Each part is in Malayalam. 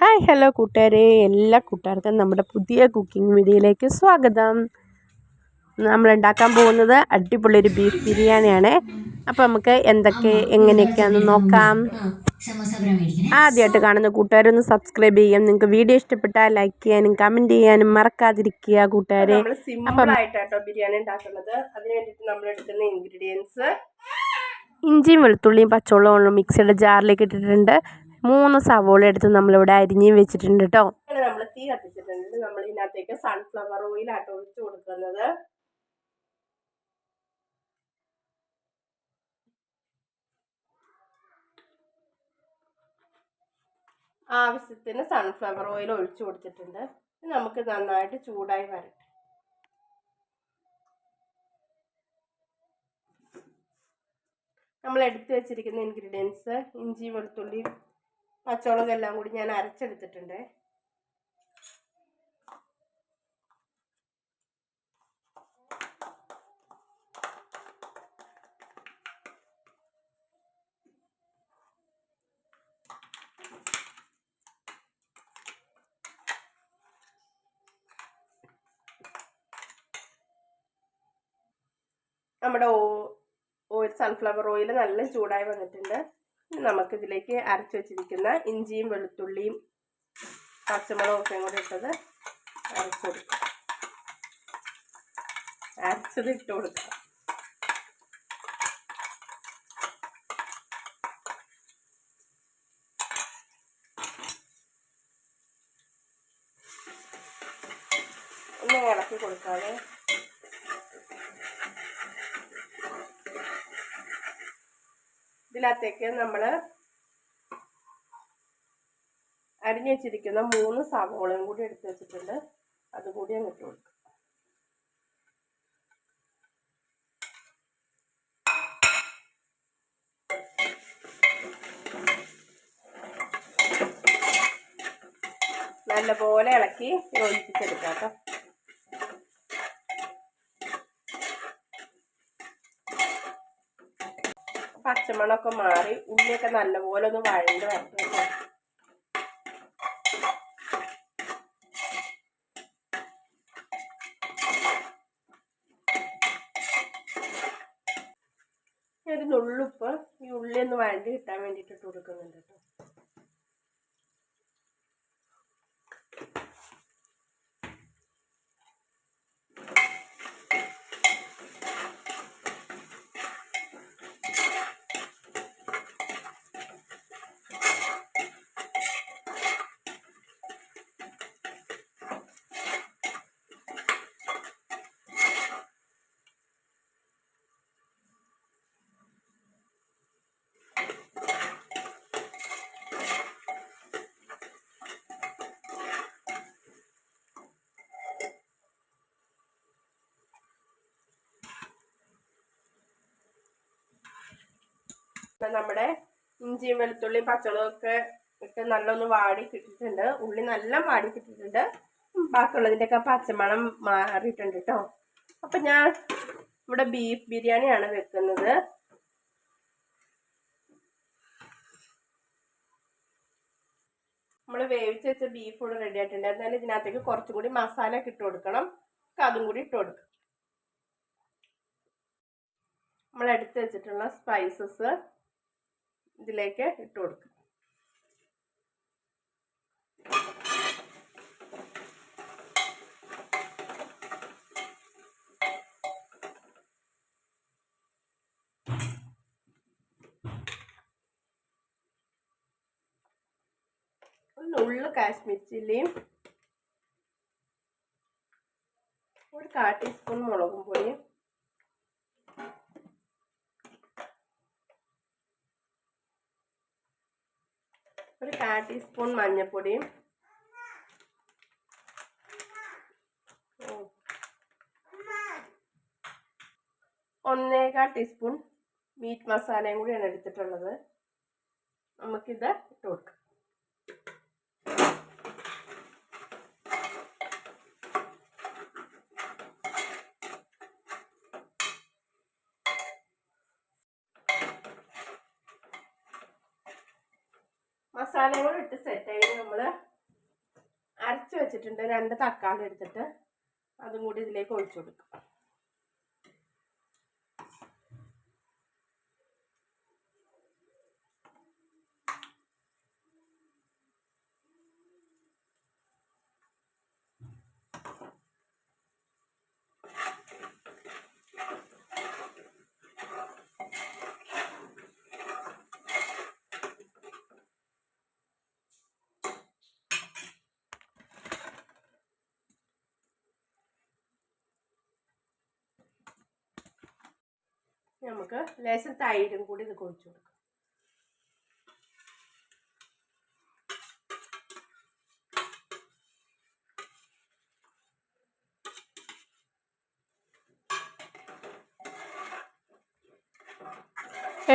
ഹായ് ഹലോ കൂട്ടുകാരെ. എല്ലാ കൂട്ടുകാർക്കും നമ്മുടെ പുതിയ കുക്കിംഗ് വീഡിയോയിലേക്ക് സ്വാഗതം. നമ്മൾ ഉണ്ടാക്കാൻ പോകുന്നത് അടിപൊളി ഒരു ബീഫ് ബിരിയാണിയാണ്. അപ്പോൾ നമുക്ക് എന്തൊക്കെ എങ്ങനെയൊക്കെയാണെന്ന് നോക്കാം. ആദ്യമായിട്ട് കാണുന്ന കൂട്ടുകാരൊന്ന് സബ്സ്ക്രൈബ് ചെയ്യാം നിങ്ങൾക്ക് വീഡിയോ ഇഷ്ടപ്പെട്ടാൽ ലൈക്ക് ചെയ്യാനും കമന്റ് ചെയ്യാനും മറക്കാതിരിക്കുക കൂട്ടുകാരെ. ബിരിയാണി ഉണ്ടാക്കുന്നത്. അതിന് വേണ്ടിയിട്ട് നമ്മൾ എടുക്കുന്ന ഇൻഗ്രീഡിയൻസ് ഇഞ്ചിയും വെളുത്തുള്ളിയും പച്ചവെള്ളവും മിക്സിയുടെ ജാറിലേക്ക് ഇട്ടിട്ടുണ്ട്. മൂന്ന് സവോള എടുത്ത് നമ്മളിവിടെ അരിഞ്ഞും വെച്ചിട്ടുണ്ട് കേട്ടോ നമ്മൾ തീ കത്തിച്ചിട്ടുണ്ട്. നമ്മൾ ഇതിനകത്തേക്ക് സൺഫ്ലവർ ഓയിൽ ആട്ടോ ഒഴിച്ച് കൊടുക്കുന്നത്. ആവശ്യത്തിന് സൺഫ്ലവർ ഓയിൽ ഒഴിച്ചു കൊടുത്തിട്ടുണ്ട്. നമുക്ക് നന്നായിട്ട് ചൂടായി വരട്ടെ. നമ്മൾ എടുത്തു വെച്ചിരിക്കുന്ന ഇൻഗ്രീഡിയൻസ് ഇഞ്ചി വെളുത്തുള്ളി പച്ചമുളക് എല്ലാം കൂടി ഞാൻ അരച്ചെടുത്തിട്ടുണ്ട്. നമ്മുടെ ഓയിൽ സൺഫ്ലവർ ഓയിൽ നല്ല ചൂടായി വന്നിട്ടുണ്ട്. നമുക്കിതിലേക്ക് അരച്ചു വച്ചിരിക്കുന്ന ഇഞ്ചിയും വെളുത്തുള്ളിയും പച്ചമുളകും ഒക്കെ കൂടെ ഇട്ടത് അരച്ച് കൊടുക്കാം അരച്ചത് ഇട്ട് കൊടുക്കാം. ഒന്ന് ഇളക്കി കൊടുക്കാതെ ഇതിനകത്തേക്ക് നമ്മൾ അരിഞ്ഞു വെച്ചിരിക്കുന്ന മൂന്ന് സവോളയും കൂടി എടുത്തു വെച്ചിട്ടുണ്ട്. അതുകൂടി അങ്ങ് ഇട്ട് കൊടുക്കും. നല്ലപോലെ ഇളക്കി യോജിപ്പിച്ചെടുക്കാം കേട്ടോ. പച്ചമണമൊക്കെ മാറി ഉള്ളിയൊക്കെ നല്ലപോലെ ഒന്ന് വഴണ്ട് വരട്ടെ ഒരു നുള്ളുപ്പ് ഈ ഉള്ളി ഒന്ന് വഴണ്ടി കിട്ടാൻ വേണ്ടിയിട്ട് ഇട്ട് കൊടുക്കുന്നുണ്ട് കേട്ടോ നമ്മുടെ ഇഞ്ചിയും വെളുത്തുള്ളിയും പച്ചമുളകൊക്കെ ഇട്ട് നല്ലൊന്ന് വാടി കിട്ടിയിട്ടുണ്ട്. ഉള്ളി നല്ല വാടി കിട്ടിയിട്ടുണ്ട്. ബാക്കിയുള്ളതിന്റെയൊക്കെ പച്ചമണം മാറിയിട്ടുണ്ട് കേട്ടോ അപ്പം ഞാൻ ഇവിടെ ബീഫ് ബിരിയാണിയാണ് വെക്കുന്നത്. നമ്മൾ വേവിച്ച് വെച്ച ബീഫ് കൂടെ റെഡി ആയിട്ടുണ്ട്. എന്നാലും ഇതിനകത്തേക്ക് കുറച്ചും കൂടി മസാല ഒക്കെ ഇട്ട് കൊടുക്കണം. അതും കൂടി ഇട്ട് കൊടുക്കും. നമ്മൾ എടുത്ത് വെച്ചിട്ടുള്ള സ്പൈസസ് ഇതിലേക്ക് ഇട്ട് കൊടുക്കും. നുള്ളു കാശ്മീർ ചില്ലിയും ഒരു കാ ടീസ്പൂൺ മുളകും ഒരു കാ ടീസ്പൂൺ മഞ്ഞൾപ്പൊടിയും ഒന്നേകാൽ ടീസ്പൂൺ മീറ്റ് മസാലയും കൂടിയാണ് എടുത്തിട്ടുള്ളത്. നമുക്കിത് ഇട്ട് കൊടുക്കാം. മസാലകൾ ഇട്ട് സെറ്റ് ആയി. നമ്മൾ അരച്ച് വെച്ചിട്ടുണ്ട് രണ്ട് തക്കാളി എടുത്തിട്ട് അതും കൂടി ഇതിലേക്ക് ഒഴിച്ചു കൊടുക്കും. നമുക്ക് ലേശം തൈരും കൂടി ഇത് കുഴിച്ചു കൊടുക്കാം.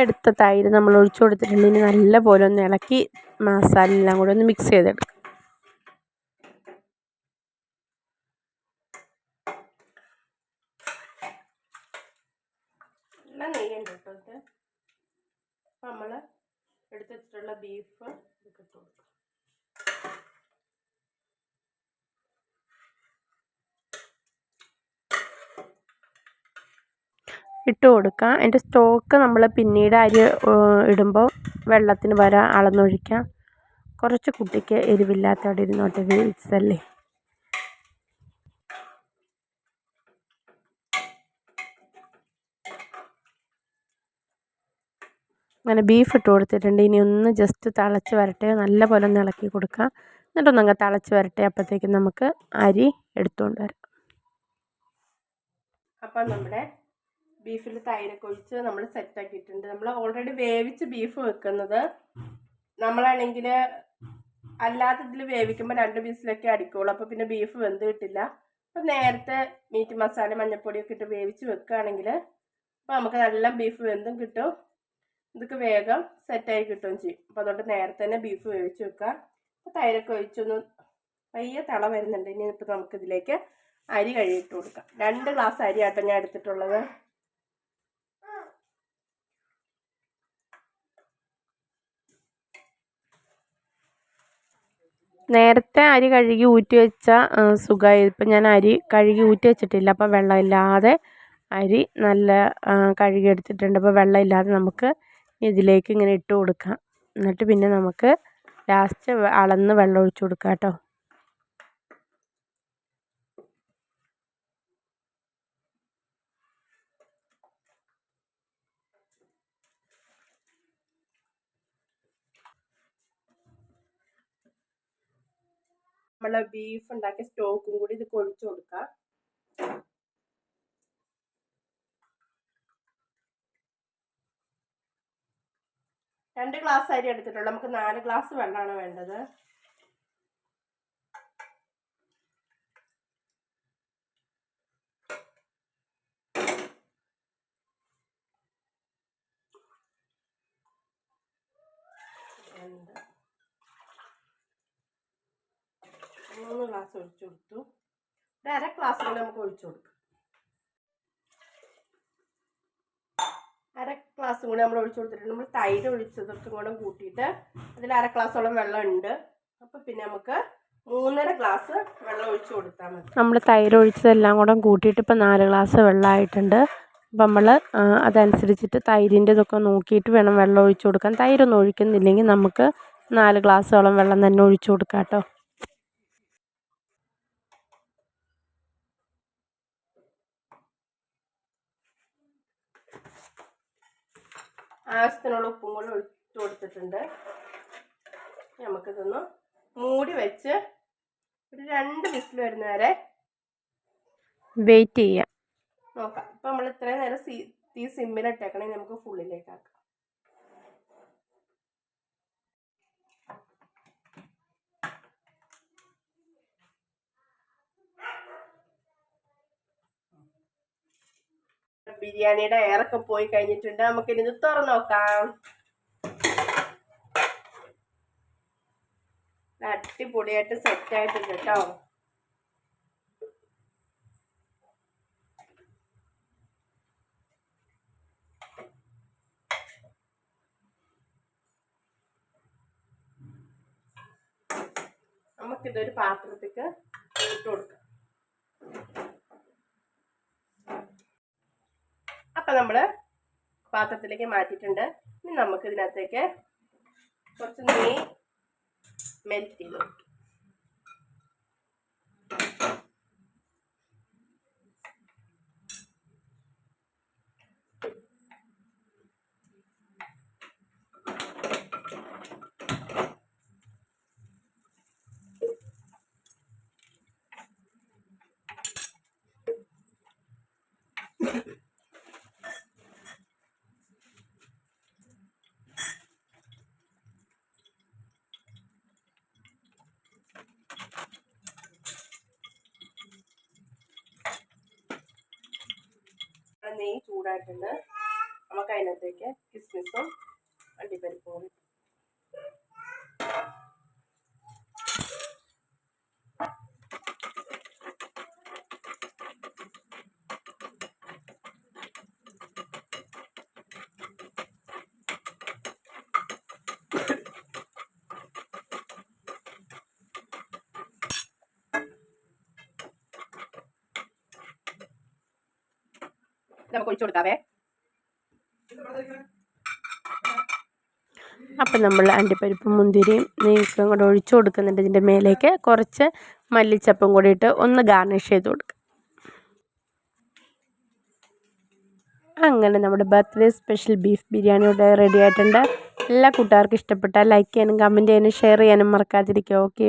എടുത്ത തൈര് നമ്മൾ ഒഴിച്ചു കൊടുത്തിട്ടുണ്ട്. ഇനി നല്ല പോലെ ഒന്ന് ഇളക്കി മസാല എല്ലാം കൂടി ഒന്ന് മിക്സ് ചെയ്തെടുക്കാം നല്ല നെയ്യുണ്ട് കേട്ടോ ഇത് അപ്പം നമ്മൾ എടുത്ത് വെച്ചിട്ടുള്ള ബീഫ് ഇട്ട് കൊടുക്കാം ഇട്ട് കൊടുക്കുക അതിന്റെ സ്റ്റോക്ക് നമ്മൾ പിന്നീട് അരി ഇടുമ്പോൾ വെള്ളത്തിന് പകരം അളന്നൊഴിക്കുക കുറച്ച് കുട്ടിക്ക് എരിവില്ലാത്ത അവിടെ ഇരുന്നോട്ടെ വേവിച്ചതല്ലേ അങ്ങനെ ബീഫ് ഇട്ട് കൊടുത്തിട്ടുണ്ട്. ഇനി ഒന്ന് ജസ്റ്റ് തിളച്ച് വരട്ടെ. നല്ല പോലെ ഒന്ന് ഇളക്കി കൊടുക്കുക കൊടുക്കാം എന്നിട്ടൊന്നങ്ങ് തിളച്ച് വരട്ടെ. അപ്പോഴത്തേക്കും നമുക്ക് അരി എടുത്തുകൊണ്ട് വരാം. അപ്പം നമ്മുടെ ബീഫിൽ തൈരൊക്കെ ഒഴിച്ച് നമ്മൾ സെറ്റ് ആക്കിയിട്ടുണ്ട് നമ്മൾ ഓൾറെഡി വേവിച്ച് ബീഫ് വെക്കുന്നത് നമ്മളാണെങ്കിൽ അല്ലാത്ത ഇതിൽ വേവിക്കുമ്പോൾ രണ്ട് പീസിലൊക്കെ അടിക്കുള്ളൂ. അപ്പോൾ പിന്നെ ബീഫ് വെന്ത് കിട്ടില്ല. അപ്പം നേരത്തെ മീറ്റ് മസാല മഞ്ഞൾപ്പൊടിയൊക്കെ ഇട്ട് വേവിച്ച് വെക്കുകയാണെങ്കിൽ അപ്പോൾ നമുക്ക് നല്ല ബീഫ് വെന്തും കിട്ടും. ഇതൊക്കെ വേഗം സെറ്റായി കിട്ടുകയും ചെയ്യും. അപ്പോൾ അതുകൊണ്ട് നേരത്തെ തന്നെ ബീഫ് വേവിച്ച് വെക്കുക അപ്പോൾ തൈരൊക്കെ ഒഴിച്ചൊന്ന് വലിയ തള വരുന്നുണ്ട്. ഇനി ഇപ്പോൾ നമുക്കിതിലേക്ക് അരി കഴുകിയിട്ട് കൊടുക്കാം. രണ്ട് ഗ്ലാസ് അരിയാട്ടോ ഞാൻ എടുത്തിട്ടുള്ളത്. നേരത്തെ അരി കഴുകി ഊറ്റി വെച്ച സുഖമായി ഇപ്പം ഞാൻ അരി കഴുകി ഊറ്റി വെച്ചിട്ടില്ല. അപ്പോൾ വെള്ളമില്ലാതെ അരി നല്ല കഴുകി എടുത്തിട്ടുണ്ട് അപ്പോൾ വെള്ളമില്ലാതെ നമുക്ക് ഇതിലേക്ക് ഇങ്ങനെ ഇട്ട് കൊടുക്കാം. എന്നിട്ട് പിന്നെ നമുക്ക് ലാസ്റ്റ് അളന്ന് വെള്ളം ഒഴിച്ച് കൊടുക്കാം കേട്ടോ. നമ്മളെ ബീഫ് ഉണ്ടാക്കിയ സ്റ്റോക്കും കൂടി ഇത് കൊഴിച്ചു കൊടുക്കാം. രണ്ട് ഗ്ലാസ് അരി എടുത്തിട്ടുള്ളൂ. നമുക്ക് നാല് ഗ്ലാസ് വെള്ളമാണ് വേണ്ടത്. രണ്ട് മൂന്ന് ഗ്ലാസ് ഒഴിച്ചു കൊടുത്തു. ഒരു അര ഗ്ലാസ് കൂടെ നമുക്ക് ഒഴിച്ചു കൊടുക്കാം. അര ഗ്ലാസ് കൂടെ നമ്മൾ ഒഴിച്ചു കൊടുത്തിട്ടുണ്ട്. നമ്മൾ തൈര് ഒഴിച്ചതൊക്കെ കൂടെ കൂട്ടിയിട്ട് അതിൽ അര ഗ്ലാസോളം വെള്ളം ഉണ്ട്. അപ്പോൾ പിന്നെ നമുക്ക് മൂന്നര ഗ്ലാസ് വെള്ളം ഒഴിച്ചു കൊടുത്താൽ മതി. നമ്മൾ തൈര് ഒഴിച്ചതെല്ലാം കൂടെ കൂട്ടിയിട്ട് ഇപ്പം നാല് ഗ്ലാസ് വെള്ളമായിട്ടുണ്ട് അപ്പം നമ്മൾ അതനുസരിച്ചിട്ട് തൈരിന്റെ ഇതൊക്കെ നോക്കിയിട്ട് വേണം വെള്ളം ഒഴിച്ചു കൊടുക്കാൻ. തൈരൊന്നും ഒഴിക്കുന്നില്ലെങ്കിൽ നമുക്ക് നാല് ഗ്ലാസ്സോളം വെള്ളം തന്നെ ഒഴിച്ചു കൊടുക്കാം കേട്ടോ. ആവശ്യത്തിനുള്ള ഉപ്പും കൂടി ഒഴിച്ചു കൊടുത്തിട്ടുണ്ട്. നമുക്കിതൊന്ന് മൂടി വെച്ച് ഒരു രണ്ട് വിസിൽ വരുന്ന വരെ വെയിറ്റ് ചെയ്യാം. നോക്കാം. ഇപ്പം നമ്മൾ ഇത്രയും നേരം സി തീ സിമ്മിലിട്ടേക്കണേ നമുക്ക് ഫുള്ളിലേക്ക് ബിരിയാണിയുടെ എയറൊക്കെ പോയി കഴിഞ്ഞിട്ടുണ്ട്. നമുക്കിനി ഇത് തുറന്നു നോക്കാം. അടിപൊളിയായിട്ട് സെറ്റ് ആയിട്ടുണ്ട് കേട്ടോ. നമുക്ക് നമുക്കിതൊരു പാത്രത്തേക്ക് ഇട്ട് കൊടുക്കാം അപ്പം നമ്മൾ പാത്രത്തിലേക്ക് മാറ്റിയിട്ടുണ്ട്. ഇനി നമുക്ക് ഇതിനകത്തേക്ക് കുറച്ച് നെയ്യ് മെൽറ്റ് ചെയ്ത്. Thank ഇവിടെ നെയ്യ് ചൂടായിട്ടുണ്ട്. നമുക്ക് അതിനകത്തേക്ക് കിസ്മിസും അണ്ടിപ്പരിപ്പും നമുക്ക് ഒഴിച്ചു കൊടുക്കാവേ. അപ്പം നമ്മൾ അണ്ടിപ്പരിപ്പും മുന്തിരിയും നെയ്ക്കും കൂടെ ഒഴിച്ചു കൊടുക്കുന്നുണ്ട്. ഇതിന്റെ മേലേക്ക് കുറച്ച് മല്ലിച്ചപ്പും കൂടി ഇട്ട് ഒന്ന് ഗാർണിഷ് ചെയ്ത് കൊടുക്കുക അങ്ങനെ നമ്മുടെ ബർത്ത്ഡേ സ്പെഷ്യൽ ബീഫ് ബിരിയാണി ഇവിടെ റെഡി ആയിട്ടുണ്ട്. എല്ലാ കൂട്ടുകാർക്കും ഇഷ്ടപ്പെട്ടാൽ ലൈക്ക് ചെയ്യാനും കമന്റ് ചെയ്യാനും ഷെയർ ചെയ്യാനും മറക്കാതിരിക്കുക. ഓക്കെ